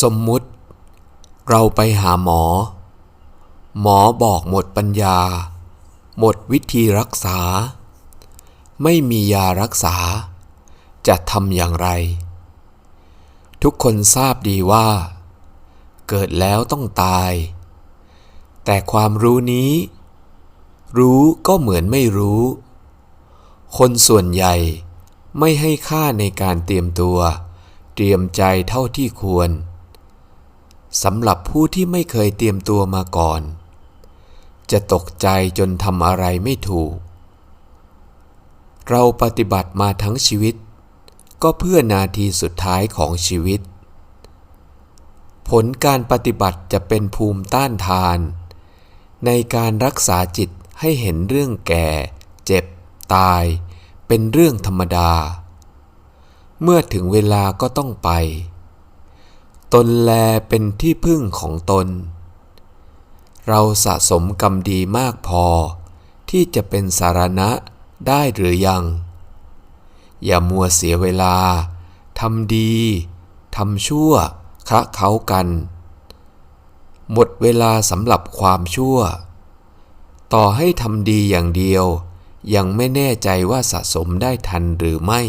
สมมุติ เราไปหาหมอ หมอบอกหมดปัญญา หมดวิธีรักษา ไม่มียารักษา จะทำอย่างไร ทุกคนทราบดีว่า เกิดแล้วต้องตาย แต่ความรู้นี้ รู้ก็เหมือนไม่รู้ คนส่วนใหญ่ไม่ให้ค่าในการเตรียมตัวเตรียมใจเท่าที่ควร สำหรับผู้ที่ไม่เคยเตรียมตัวมาก่อน จะตกใจจนทำอะไรไม่ถูก เราปฏิบัติมาทั้งชีวิต ก็เพื่อนาทีสุดท้ายของชีวิต ผลการปฏิบัติจะเป็นภูมิต้านทาน ในการรักษาจิตให้เห็นเรื่องแก่ เจ็บ ตาย เป็นเรื่องธรรมดา เมื่อถึงเวลาก็ต้องไป ตนแลเป็นที่พึ่งของตน เราสะสมกรรมดีมากพอ ที่จะเป็นสารณะได้หรือยัง อย่ามัวเสียเวลาทำดีทำชั่วคะเขากัน หมดเวลาสำหรับความชั่ว ต่อให้ทำดีอย่างเดียว ยังไม่แน่ใจว่าสะสมได้ทันหรือไม่